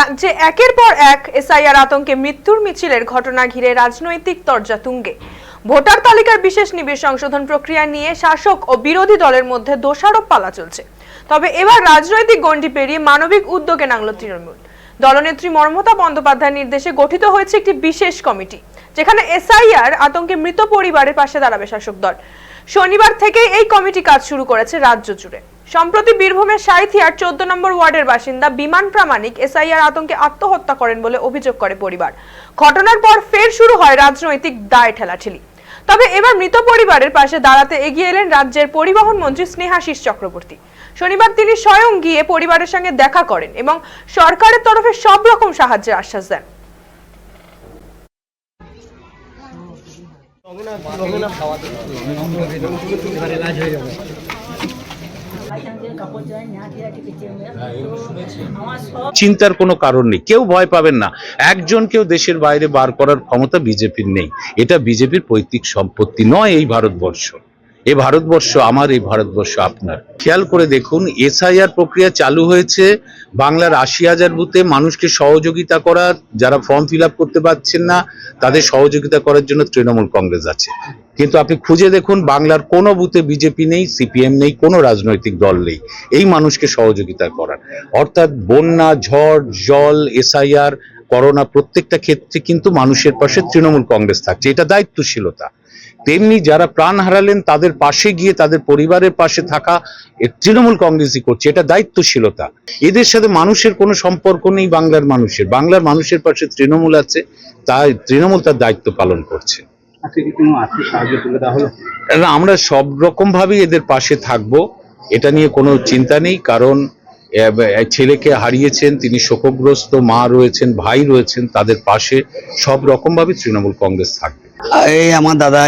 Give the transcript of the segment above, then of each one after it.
রাজ্যে একের পর এক এসআইআর আতঙ্কে মৃত্যুর মিছিলের ঘটনা ঘিরে রাজনৈতিক তরজা তুঙ্গে। ভোটার তালিকার বিশেষ নিবিড় সংশোধন প্রক্রিয়া নিয়ে শাসক ও বিরোধী দলের মধ্যে দোষারোপ পালা চলছে। তবে এবার রাজনৈতিক গণ্ডি পেরিয়ে মানবিক উদ্যোগে নামল তৃণমূল। দলনেত্রী মর্মতা বন্দ্যোপাধ্যায়ের নির্দেশে গঠিত হয়েছে একটি বিশেষ কমিটি, যেখানে এসআইআর আতঙ্কে মৃত পরিবারের পাশে দাঁড়াবে শাসক দল। শনিবার থেকেই এই কমিটি কাজ শুরু করেছে রাজ্য জুড়ে। সম্প্রতি বীরভূমের সাঁইথিয়ার চোদ্দ নম্বর ওয়ার্ডের বাসিন্দা বিমান প্রামাণিক এসআইআর আতঙ্কে আত্মহত্যা করেন বলে অভিযোগ করে পরিবার। ঘটনার পর ফের শুরু হয় রাজনৈতিক দায় ঠেলাঠেলি। তবে এবার মৃত পরিবারের পাশে দাঁড়াতে এগিয়ে এলেন রাজ্যের পরিবহন মন্ত্রী স্নেহাশিস চক্রবর্তী। শনিবার তিনি স্বয়ং গিয়ে পরিবারের সঙ্গে দেখা করেন এবং সরকারের তরফে সব রকম সাহায্যের আশ্বাস দেন। চিন্তার কোনো কারণ নেই কেউ ভয় পাবেন না। একজন কেউ দেশের বাইরে বার করার ক্ষমতা বিজেপির নেই। এটা বিজেপির পৈতৃক সম্পত্তি নয় এই ভারতবর্ষ। এ ভারতবর্ষ, আমার এই ভারতবর্ষ আপনার। খেয়াল করে দেখুন, এসআইআর প্রক্রিয়া চালু হয়েছে, বাংলার আশি হাজার বুথে মানুষকে সহযোগিতা করা যারা ফর্ম ফিল করতে পারছেন না, তাদের সহযোগিতা করার জন্য তৃণমূল কংগ্রেস আছে। কিন্তু আপনি খুঁজে দেখুন, বাংলার কোনো বুথে বিজেপি নেই, সিপিএম নেই, কোনো রাজনৈতিক দল নেই। এই মানুষকে সহযোগিতা করার। অর্থাৎ বন্যা, ঝড়, জল, এসআইআর, করোনা প্রত্যেকটা ক্ষেত্রে কিন্তু মানুষের পাশে তৃণমূল কংগ্রেস থাকছে। এটা দায়িত্বশীলতা। তেমনি যারা প্রাণ হারালেন তাদের পাশে গিয়ে তাদের পরিবারের পাশে থাকা তৃণমূল কংগ্রেসই করছে। এটা দায়িত্বশীলতা। এদের সাথে মানুষের কোনো সম্পর্ক নেই বাংলার মানুষের। বাংলার মানুষের পাশে তৃণমূল আছে তাই তৃণমূল তার দায়িত্ব পালন করছে। না, আমরা সব রকম ভাবেই এদের পাশে থাকব। এটা নিয়ে কোনো চিন্তা নেই কারণ ছেলেকে হারিয়েছেন তিনি শোকগ্রস্ত মা রয়েছেন ভাই রয়েছেন তাদের পাশে সব রকম ভাবে তৃণমূল কংগ্রেস থাকবে। এই আমার দাদা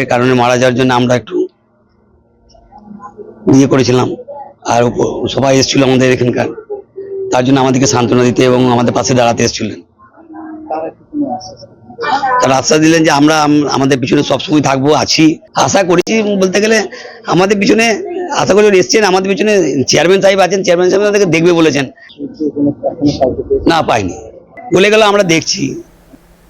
এর কারণে মারা যাওয়ার জন্য আমরা একটু ইয়ে করেছিলাম। আর সবাই এসেছিল আমাদের এখানকার। তার জন্য আমাদেরকে সান্ত্বনা দিতে এবং আমাদের পাশে দাঁড়াতে এসেছিলেন। তারা আশ্বাস দিলেন যে আমরা আমাদের পিছনে সবসময় থাকব, আছি। আশা করেছি বলতে গেলে আমাদের পিছনে, আশা করি এসছেন, আমাদের পিছনে চেয়ারম্যান সাহেব আছেন, চেয়ারম্যান সাহেব তাদেরকে দেখবে বলেছেন। না, পাইনি। বলে গেল আমরা দেখছি।